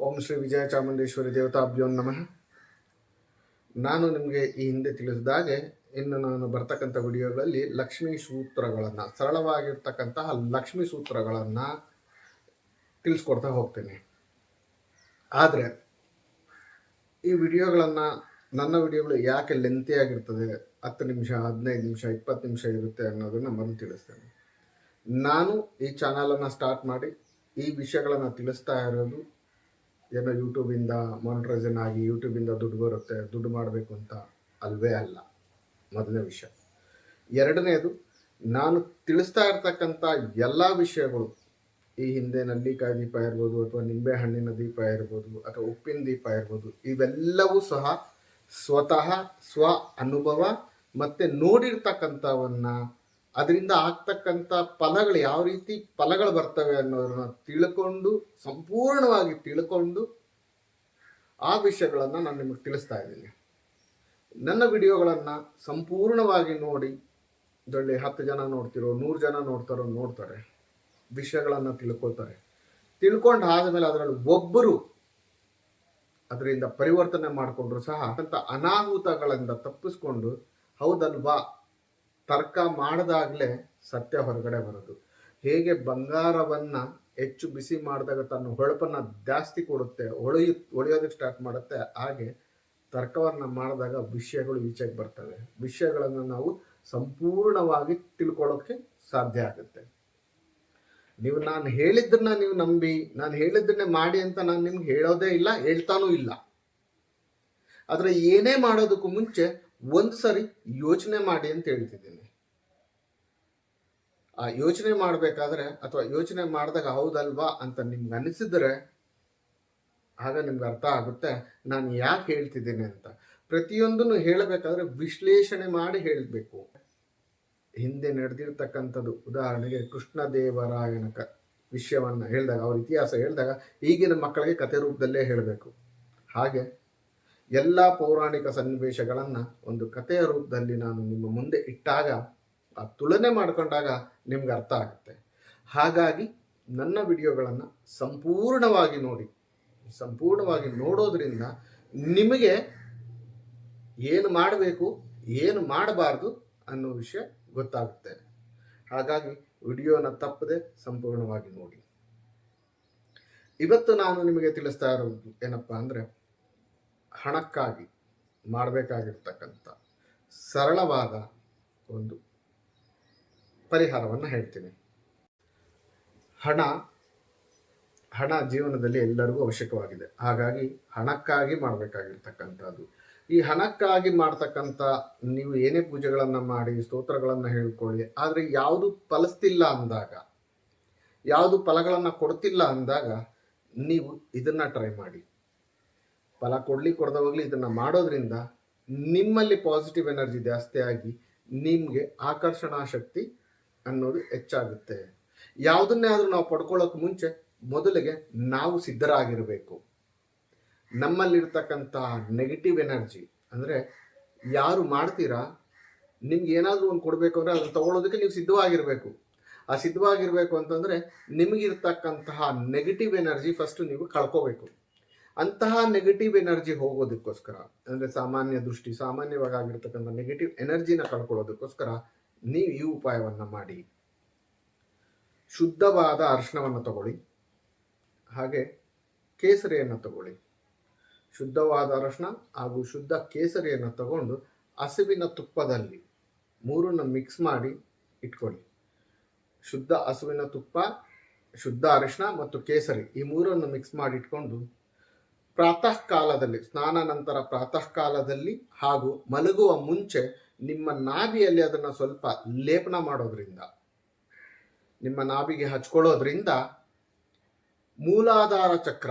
ಓಂ ಶ್ರೀ ವಿಜಯ ಚಾಮುಂಡೇಶ್ವರಿ ದೇವತಾಭ್ಯೋ ನಮಃ. ನಾನು ನಿಮಗೆ ಈ ಹಿಂದೆ ತಿಳಿಸಿದಾಗೆ ಇನ್ನು ನಾನು ಬರ್ತಕ್ಕಂಥ ವಿಡಿಯೋಗಳಲ್ಲಿ ಲಕ್ಷ್ಮೀ ಸೂತ್ರಗಳನ್ನು, ಸರಳವಾಗಿರ್ತಕ್ಕಂತಹ ಲಕ್ಷ್ಮೀ ಸೂತ್ರಗಳನ್ನು ತಿಳಿಸ್ಕೊಡ್ತಾ ಹೋಗ್ತೀನಿ. ಆದರೆ, ಈ ವಿಡಿಯೋಗಳನ್ನು, ನನ್ನ ವಿಡಿಯೋಗಳು ಯಾಕೆ ಲೆಂತಿ ಆಗಿರ್ತದೆ, ಹತ್ತು ನಿಮಿಷ, ಹದಿನೈದು ನಿಮಿಷ, ಇಪ್ಪತ್ತು ನಿಮಿಷ ಇರುತ್ತೆ ಅನ್ನೋದನ್ನು ಮೊದಲು ತಿಳಿಸ್ತೇನೆ. ನಾನು ಈ ಚಾನಲನ್ನು ಸ್ಟಾರ್ಟ್ ಮಾಡಿ ಈ ವಿಷಯಗಳನ್ನು ತಿಳಿಸ್ತಾ ಇರೋದು ಏನೋ ಯೂಟ್ಯೂಬಿಂದ ಮಾನಿಟ್ರೈಸನ್ ಆಗಿ ಯೂಟ್ಯೂಬಿಂದ ದುಡ್ಡು ಬರುತ್ತೆ, ದುಡ್ಡು ಮಾಡಬೇಕು ಅಂತ ಅಲ್ವೇ ಅಲ್ಲ. ಮೊದಲನೇ ವಿಷಯ. ಎರಡನೇದು, ನಾನು ತಿಳಿಸ್ತಾ ಇರ್ತಕ್ಕಂಥ ಎಲ್ಲ ವಿಷಯಗಳು, ಈ ಹಿಂದೆ ನಲ್ಲಿಕಾಯಿ ದೀಪ ಇರ್ಬೋದು ಅಥವಾ ನಿಂಬೆ ಹಣ್ಣಿನ ದೀಪ ಇರ್ಬೋದು ಅಥವಾ ಉಪ್ಪಿನ ದೀಪ ಇರ್ಬೋದು, ಇವೆಲ್ಲವೂ ಸಹ ಸ್ವತಃ ಸ್ವ ಅನುಭವ ಮತ್ತು ನೋಡಿರ್ತಕ್ಕಂಥವನ್ನ ಅದರಿಂದ ಆಗ್ತಕ್ಕಂಥ ಫಲಗಳು ಯಾವ ರೀತಿ ಫಲಗಳು ಬರ್ತವೆ ಅನ್ನೋದನ್ನ ತಿಳ್ಕೊಂಡು, ಸಂಪೂರ್ಣವಾಗಿ ತಿಳ್ಕೊಂಡು ಆ ವಿಷಯಗಳನ್ನು ನಾನು ನಿಮಗೆ ತಿಳಿಸ್ತಾ ಇದ್ದೀನಿ. ನನ್ನ ವಿಡಿಯೋಗಳನ್ನು ಸಂಪೂರ್ಣವಾಗಿ ನೋಡಿ, ಇದರಲ್ಲಿ ಹತ್ತು ಜನ ನೋಡ್ತಿರೋ, ನೂರು ಜನ ನೋಡ್ತಾರೋ ನೋಡ್ತಾರೆ. ವಿಷಯಗಳನ್ನು ತಿಳ್ಕೊಳ್ತಾರೆ. ತಿಳ್ಕೊಂಡು ಆದಮೇಲೆ ಅದರಲ್ಲಿ ಒಬ್ಬರು ಅದರಿಂದ ಪರಿವರ್ತನೆ ಮಾಡಿಕೊಂಡ್ರು ಸಹ ಅಂತ ಅನಾಹುತಗಳಿಂದ ತಪ್ಪಿಸ್ಕೊಂಡು, ಹೌದಲ್ವಾ? ತರ್ಕ ಮಾಡಿದಾಗಲೇ ಸತ್ಯ ಹೊರಗಡೆ ಬರೋದು. ಹೇಗೆ ಬಂಗಾರವನ್ನು ಹೆಚ್ಚು ಬಿಸಿ ಮಾಡಿದಾಗ ತನ್ನ ಹೊಳಪನ್ನು ಜಾಸ್ತಿ ಕೊಡುತ್ತೆ, ಹೊಳೆಯು, ಹೊಳೆಯೋದಕ್ಕೆ ಸ್ಟಾರ್ಟ್ ಮಾಡುತ್ತೆ, ಹಾಗೆ ತರ್ಕವನ್ನ ಮಾಡಿದಾಗ ವಿಷಯಗಳು ಈಚೆಗೆ ಬರ್ತವೆ. ವಿಷಯಗಳನ್ನು ನಾವು ಸಂಪೂರ್ಣವಾಗಿ ತಿಳ್ಕೊಳ್ಳೋಕ್ಕೆ ಸಾಧ್ಯ ಆಗುತ್ತೆ. ನೀವು ನಾನು ಹೇಳಿದ್ದನ್ನ ನೀವು ನಂಬಿ, ನಾನು ಹೇಳಿದ್ದನ್ನೇ ಮಾಡಿ ಅಂತ ನಾನು ನಿಮ್ಗೆ ಹೇಳೋದೇ ಇಲ್ಲ, ಹೇಳ್ತಾನೂ ಇಲ್ಲ. ಆದರೆ ಏನೇ ಮಾಡೋದಕ್ಕೂ ಮುಂಚೆ ಒಂದು ಸರಿ ಯೋಚನೆ ಮಾಡಿ ಅಂತ ಹೇಳ್ತಿದ್ದೀನಿ. ಆ ಯೋಚನೆ ಮಾಡಬೇಕಾದ್ರೆ ಅಥವಾ ಯೋಚನೆ ಮಾಡಿದಾಗ ಹೌದಲ್ವಾ ಅಂತ ನಿಮ್ಗೆ ಅನಿಸಿದ್ರೆ ಆಗ ನಿಮ್ಗೆ ಅರ್ಥ ಆಗುತ್ತೆ. ನಾನು ಯಾಕೆ ಹೇಳ್ತಿದ್ದೀನಿ ಅಂತ. ಪ್ರತಿಯೊಂದನ್ನು ಹೇಳಬೇಕಾದ್ರೆ ವಿಶ್ಲೇಷಣೆ ಮಾಡಿ ಹೇಳಬೇಕು. ಹಿಂದೆ ನಡೆದಿರ್ತಕ್ಕಂಥದ್ದು, ಉದಾಹರಣೆಗೆ ಕೃಷ್ಣದೇವರಾಯನ ಕ, ವಿಷಯವನ್ನು ಹೇಳಿದಾಗ, ಅವ್ರ ಇತಿಹಾಸ ಹೇಳಿದಾಗ ಈಗಿನ ಮಕ್ಕಳಿಗೆ ಕಥೆ ರೂಪದಲ್ಲೇ ಹೇಳಬೇಕು. ಹಾಗೆ ಎಲ್ಲ ಪೌರಾಣಿಕ ಸನ್ನಿವೇಶಗಳನ್ನು ಒಂದು ಕಥೆಯ ರೂಪದಲ್ಲಿ ನಾನು ನಿಮ್ಮ ಮುಂದೆ ಇಟ್ಟಾಗ, ಆ ತುಲನೆ ಮಾಡಿಕೊಂಡಾಗ ನಿಮ್ಗೆ ಅರ್ಥ ಆಗುತ್ತೆ. ಹಾಗಾಗಿ ನನ್ನ ವಿಡಿಯೋಗಳನ್ನು ಸಂಪೂರ್ಣವಾಗಿ ನೋಡಿ, ಸಂಪೂರ್ಣವಾಗಿ ನೋಡೋದ್ರಿಂದ ನಿಮಗೆ ಏನು ಮಾಡಬೇಕು, ಏನು ಮಾಡಬಾರ್ದು ಅನ್ನೋ ವಿಷಯ ಗೊತ್ತಾಗುತ್ತೆ. ಹಾಗಾಗಿ ವಿಡಿಯೋನ ತಪ್ಪದೆ ಸಂಪೂರ್ಣವಾಗಿ ನೋಡಿ. ಇವತ್ತು ನಾನು ನಿಮಗೆ ತಿಳಿಸ್ತಾ ಇರೋದು ಏನಪ್ಪ ಅಂದರೆ ಹಣಕ್ಕಾಗಿ ಮಾಡಬೇಕಾಗಿರ್ತಕ್ಕಂಥ ಸರಳವಾದ ಒಂದು ಪರಿಹಾರವನ್ನು ಹೇಳ್ತೀನಿ. ಹಣ ಹಣ ಜೀವನದಲ್ಲಿ ಎಲ್ಲರಿಗೂ ಅವಶ್ಯಕವಾಗಿದೆ. ಹಾಗಾಗಿ ಹಣಕ್ಕಾಗಿ ಮಾಡಬೇಕಾಗಿರ್ತಕ್ಕಂಥದ್ದು. ಈ ಹಣಕ್ಕಾಗಿ ಮಾಡ್ತಕ್ಕಂಥ ನೀವು ಏನೇ ಪೂಜೆಗಳನ್ನು ಮಾಡಿ, ಸ್ತೋತ್ರಗಳನ್ನು ಹೇಳ್ಕೊಳ್ಳಿ, ಆದರೆ ಯಾವುದು ಫಲಿಸ್ತಿಲ್ಲ ಅಂದಾಗ, ಯಾವುದು ಫಲಗಳನ್ನು ಕೊಡ್ತಿಲ್ಲ ಅಂದಾಗ ನೀವು ಇದನ್ನು ಟ್ರೈ ಮಾಡಿ. ಫಲ ಕೊಡ್ಲಿ ಕೊಡದ ಹೋಗ್ಲಿ ಇದನ್ನು ಮಾಡೋದ್ರಿಂದ ನಿಮ್ಮಲ್ಲಿ ಪಾಸಿಟಿವ್ ಎನರ್ಜಿ ಜಾಸ್ತಿ ಆಗಿ ನಿಮಗೆ ಆಕರ್ಷಣಾ ಶಕ್ತಿ ಅನ್ನೋದು ಹೆಚ್ಚಾಗುತ್ತೆ. ಯಾವುದನ್ನೇ ಆದರೂ ನಾವು ಪಡ್ಕೊಳ್ಳೋಕೆ ಮುಂಚೆ ಮೊದಲಿಗೆ ನಾವು ಸಿದ್ಧರಾಗಿರಬೇಕು. ನಮ್ಮಲ್ಲಿರ್ತಕ್ಕಂತಹ ನೆಗೆಟಿವ್ ಎನರ್ಜಿ ಅಂದರೆ ಯಾರು ಮಾಡ್ತೀರಾ? ನಿಮ್ಗೆ ಏನಾದರೂ ಒಂದು ಕೊಡಬೇಕು ಅಂದರೆ ಅದನ್ನು ತಗೊಳ್ಳೋದಕ್ಕೆ ನೀವು ಸಿದ್ಧವಾಗಿರಬೇಕು. ಆ ಸಿದ್ಧವಾಗಿರಬೇಕು ಅಂತಂದರೆ ನಿಮಗಿರ್ತಕ್ಕಂತಹ ನೆಗೆಟಿವ್ ಎನರ್ಜಿ ಫಸ್ಟ್ ನೀವು ಕಳ್ಕೋಬೇಕು. ಅಂತಹ ನೆಗೆಟಿವ್ ಎನರ್ಜಿ ಹೋಗೋದಕ್ಕೋಸ್ಕರ, ಅಂದರೆ ಸಾಮಾನ್ಯ ದೃಷ್ಟಿ ಸಾಮಾನ್ಯವಾಗಿ ಆಗಿರ್ತಕ್ಕಂಥ ನೆಗೆಟಿವ್ ಎನರ್ಜಿನ ಕಳ್ಕೊಳ್ಳೋದಕ್ಕೋಸ್ಕರ ನೀವು ಈ ಉಪಾಯವನ್ನು ಮಾಡಿ. ಶುದ್ಧವಾದ ಅರ್ಶನವನ್ನು ತಗೊಳ್ಳಿ. ಹಾಗೆ ಕೇಸರಿಯನ್ನು ತಗೊಳ್ಳಿ. ಶುದ್ಧವಾದ ಅರಶಿನ ಹಾಗೂ ಶುದ್ಧ ಕೇಸರಿಯನ್ನು ತಗೊಂಡು ಹಸುವಿನ ತುಪ್ಪದಲ್ಲಿ ಮೂರನ್ನು ಮಿಕ್ಸ್ ಮಾಡಿ ಇಟ್ಕೊಳ್ಳಿ. ಶುದ್ಧ ಹಸುವಿನ ತುಪ್ಪ, ಶುದ್ಧ ಅರಿಶಿನ ಮತ್ತು ಕೇಸರಿ ಈ ಮೂರನ್ನು ಮಿಕ್ಸ್ ಮಾಡಿ ಇಟ್ಕೊಂಡು ಪ್ರಾತಃ ಕಾಲದಲ್ಲಿ ಸ್ನಾನ ನಂತರ ಪ್ರಾತಃ ಕಾಲದಲ್ಲಿ ಹಾಗೂ ಮಲಗುವ ಮುಂಚೆ ನಿಮ್ಮ ನಾಭಿಯಲ್ಲಿ ಅದನ್ನು ಸ್ವಲ್ಪ ಲೇಪನ ಮಾಡೋದ್ರಿಂದ, ನಿಮ್ಮ ನಾಭಿಗೆ ಹಚ್ಕೊಳ್ಳೋದ್ರಿಂದ ಮೂಲಾಧಾರ ಚಕ್ರ,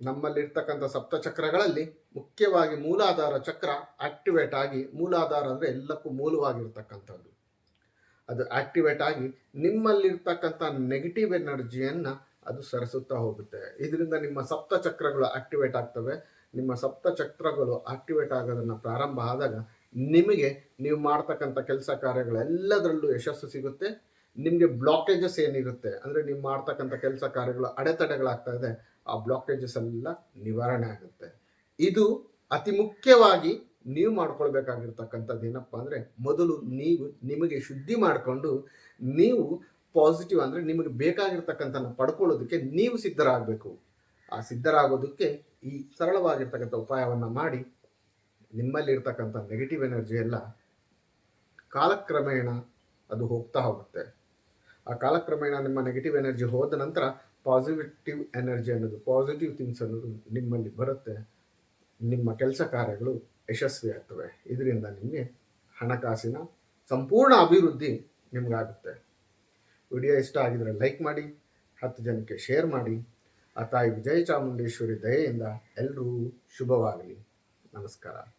ನಮ್ಮಲ್ಲಿರ್ತಕ್ಕಂಥ ಸಪ್ತಚಕ್ರಗಳಲ್ಲಿ ಮುಖ್ಯವಾಗಿ ಮೂಲಾಧಾರ ಚಕ್ರ ಆಕ್ಟಿವೇಟ್ ಆಗಿ, ಮೂಲಾಧಾರ ಅಂದರೆ ಎಲ್ಲಕ್ಕೂ ಮೂಲವಾಗಿರ್ತಕ್ಕಂಥದ್ದು. ಅದು ಆಕ್ಟಿವೇಟ್ ಆಗಿ ನಿಮ್ಮಲ್ಲಿರ್ತಕ್ಕಂಥ ನೆಗೆಟಿವ್ ಎನರ್ಜಿಯನ್ನು ಅದು ಸರಿಸುತ್ತಾ ಹೋಗುತ್ತೆ. ಇದರಿಂದ ನಿಮ್ಮ ಸಪ್ತ ಚಕ್ರಗಳು ಆಕ್ಟಿವೇಟ್ ಆಗ್ತವೆ. ನಿಮ್ಮ ಸಪ್ತ ಚಕ್ರಗಳು ಆಕ್ಟಿವೇಟ್ ಆಗೋದನ್ನು ಪ್ರಾರಂಭ ಆದಾಗ ನಿಮಗೆ ನೀವು ಮಾಡ್ತಕ್ಕಂಥ ಕೆಲಸ ಕಾರ್ಯಗಳೆಲ್ಲದರಲ್ಲೂ ಯಶಸ್ಸು ಸಿಗುತ್ತೆ. ನಿಮಗೆ ಬ್ಲಾಕೇಜಸ್ ಏನಿರುತ್ತೆ, ಅಂದರೆ ನೀವು ಮಾಡ್ತಕ್ಕಂಥ ಕೆಲಸ ಕಾರ್ಯಗಳು ಅಡೆತಡೆಗಳಾಗ್ತಾ ಇದೆ, ಆ ಬ್ಲಾಕೇಜಸ್ ಎಲ್ಲ ನಿವಾರಣೆ ಆಗುತ್ತೆ. ಇದು ಅತಿ ಮುಖ್ಯವಾಗಿ ನೀವು ಮಾಡ್ಕೊಳ್ಬೇಕಾಗಿರ್ತಕ್ಕಂಥದ್ದು ಏನಪ್ಪ ಅಂದರೆ, ಮೊದಲು ನೀವು ನಿಮಗೆ ಶುದ್ಧಿ ಮಾಡಿಕೊಂಡು ನೀವು ಪಾಸಿಟಿವ್ ಅಂದರೆ ನಿಮಗೆ ಬೇಕಾಗಿರ್ತಕ್ಕಂಥ ಪಡ್ಕೊಳ್ಳೋದಕ್ಕೆ ನೀವು ಸಿದ್ಧರಾಗಬೇಕು. ಆ ಸಿದ್ಧರಾಗೋದಕ್ಕೆ ಈ ಸರಳವಾಗಿರ್ತಕ್ಕಂಥ ಉಪಾಯವನ್ನು ಮಾಡಿ, ನಿಮ್ಮಲ್ಲಿರ್ತಕ್ಕಂಥ ನೆಗೆಟಿವ್ ಎನರ್ಜಿ ಎಲ್ಲ ಕಾಲಕ್ರಮೇಣ ಅದು ಹೋಗ್ತಾ ಹೋಗುತ್ತೆ. ಆ ಕಾಲಕ್ರಮೇಣ ನಿಮ್ಮ ನೆಗೆಟಿವ್ ಎನರ್ಜಿ ಹೋದ ನಂತರ ಪಾಸಿಟಿವ್ ಎನರ್ಜಿ ಅನ್ನೋದು ಪಾಸಿಟಿವ್ ಥಿಂಗ್ಸ್ ಅನ್ನೋದು ನಿಮ್ಮಲ್ಲಿ ಬರುತ್ತೆ. ನಿಮ್ಮ ಕೆಲಸ ಕಾರ್ಯಗಳು ಯಶಸ್ವಿ ಆಗ್ತವೆ. ಇದರಿಂದ ನಿಮಗೆ ಹಣಕಾಸಿನ ಸಂಪೂರ್ಣ ಅಭಿವೃದ್ಧಿ ನಿಮಗಾಗುತ್ತೆ. ವಿಡಿಯೋ ಇಷ್ಟ ಆಗಿದರೆ ಲೈಕ್ ಮಾಡಿ, ಹತ್ತು ಜನಕ್ಕೆ ಶೇರ್ ಮಾಡಿ. ಆ ತಾಯಿ ವಿಜಯ ಚಾಮುಂಡೇಶ್ವರಿ ದಯೆಯಿಂದ ಎಲ್ಲರೂ ಶುಭವಾಗಲಿ. ನಮಸ್ಕಾರ.